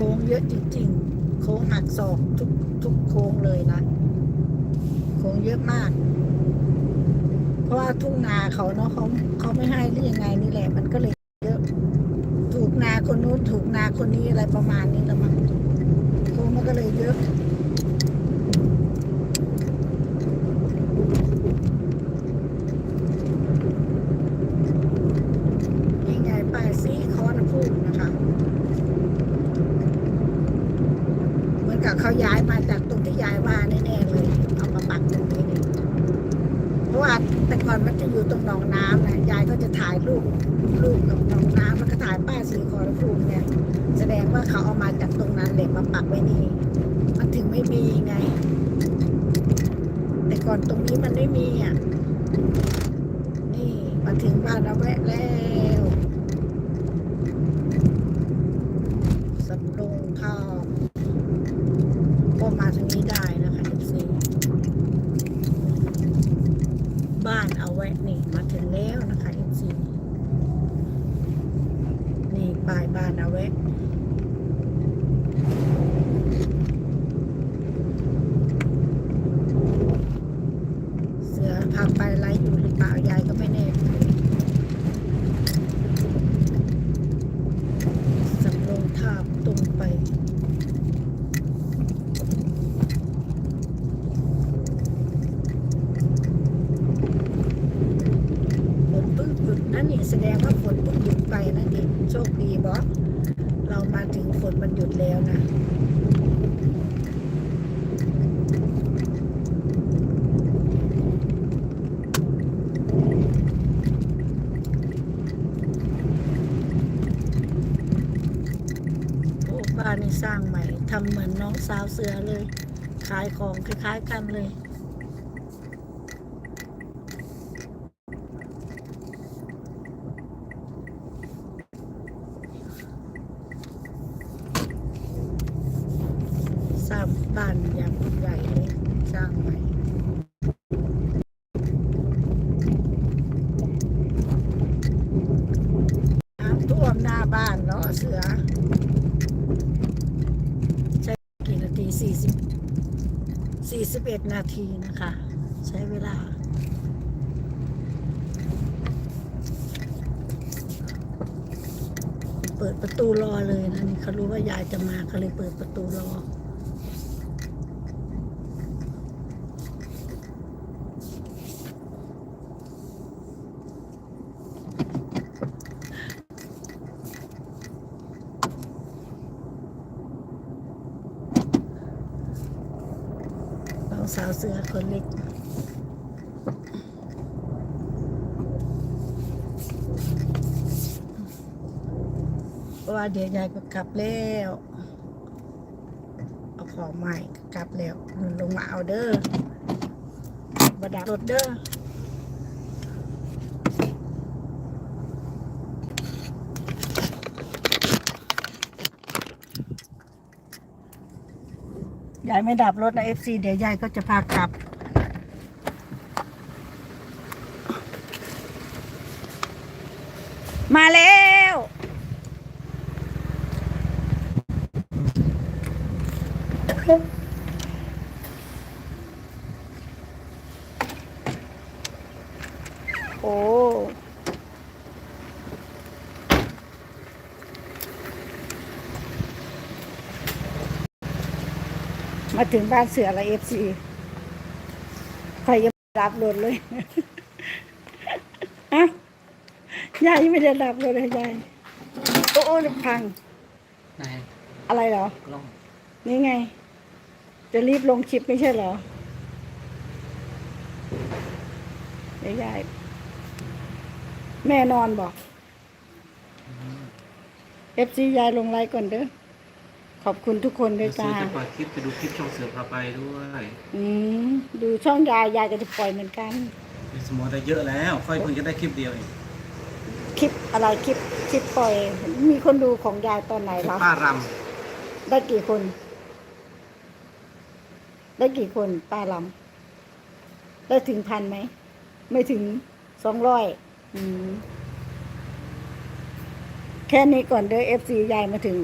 โค้งเยอะจริง ๆ โค้งหักศอกทุกทุกโค้งเลยนะ โค้งเยอะมาก เพราะว่าทุ่งนาเขาเนาะเขาเขาไม่ให้หรือยังไงนี่แหละ มันก็เลยเยอะ ถูกนาคนนู้นถูกนาคนนี้อะไรประมาณนี้ละมั้งโค้งมันก็เลยเยอะ นี่ไงป้ายซีคอนพูดนะคะ เหมือนกับเขา ย้ายมาจากตรงที่ยายว่าแน่ๆเลยเอามาปักตรงนี้เพราะว่าแต่ก่อนมันจะอยู่ตรงหนองน้ำนะยายก็จะถ่ายรูปรูปกับหนองน้ำแล้วก็ถ่ายป้ายสีคอนพูดเนี่ยแสดงว่าเขาเอามาจากตรงนั้นเหลยมาปักไว้นี่มันถึงไม่มีไง แต่ก่อนตรงนี้มันไม่มีอะนี่มาถึงบ้านเราแวะแล้วสำโรงข้าวก็มาทางนี้ได้นะคะเอฟซี แวะนี่มาถึงแล้วนะคะเอฟซีนี่ปลายบ้านเอาแวะ เสือพาไปไลฟ์อยู่หรือเปล่ายายก็ไม่แน่ใจสำโรงทาบตรงไป ฝนเพิ่งหยุดนั่นนี่แสดงว่าฝนเพิ่งหยุดไปนั่นเองโช คดีบอสเรามาถึงฝนมันหยุดแล้วนะโอ้บ้านนี่สร้างใหม่ทำเหมือนน้องสาวเสือเลย ขายของคล้ายๆกันเลย สร้าง บ้านอย่างใหญ่เลยสร้างใหม่น้ำท่วมหน้าบ้านเนาะเสือ ใช้กี่นาทีสี่สิบสี่สิบเอ็ดนาทีนะคะ ใช้เวลาเปิดประตูรอเลยนะนี่เขารู้ว่ายายจะมาเขาเลยเปิดประตูรอ สาวเสือคนเล็กว่าเดี๋ยวยายก็กลับแล้ว เอาของใหม่กลับแล้วลงมาเอาเด้อบดับรถเด้อ ยายไม่ดับรถนะเอฟซีเดี๋ยวยายก็จะพากลับ มาแล้วโอ้ มาถึงบ้านเสือละเอฟซีใครยังไม่รับรถเลยอะยายยังไม่ได้รับรถเลยยายโอ้โอ้พัง ไหนอะไรเหรอ กล้องนี่ไง จะรีบลงคลิปไม่ใช่เหรอเดี๋ยวยายแม่นอนบอกเอฟซียายลงไลน์ก่อนเด้อ ขอบคุณทุกคนด้เดี๋วยยวซื้จ้าอจะปล่อยคลิปไปดูคลิปช่องเสือพาไปด้วยอืมดูช่องยายยายก็จะปล่อยเหมือนกันมีสมอได้เยอะแล้ว ค่อยเพิ่งจะได้คลิปเดียวเองคลิปอะไรคลิปคลิปปล่อย มีคนดูของยายตอนไหนคลิปล่ะป้ารได้กี่คน ได้กี่คนป้าลำได้ถึงพันไหม ไม่ถึงสองร้อยแค่นี้ก่อนเด้อเอฟซียายมาถึง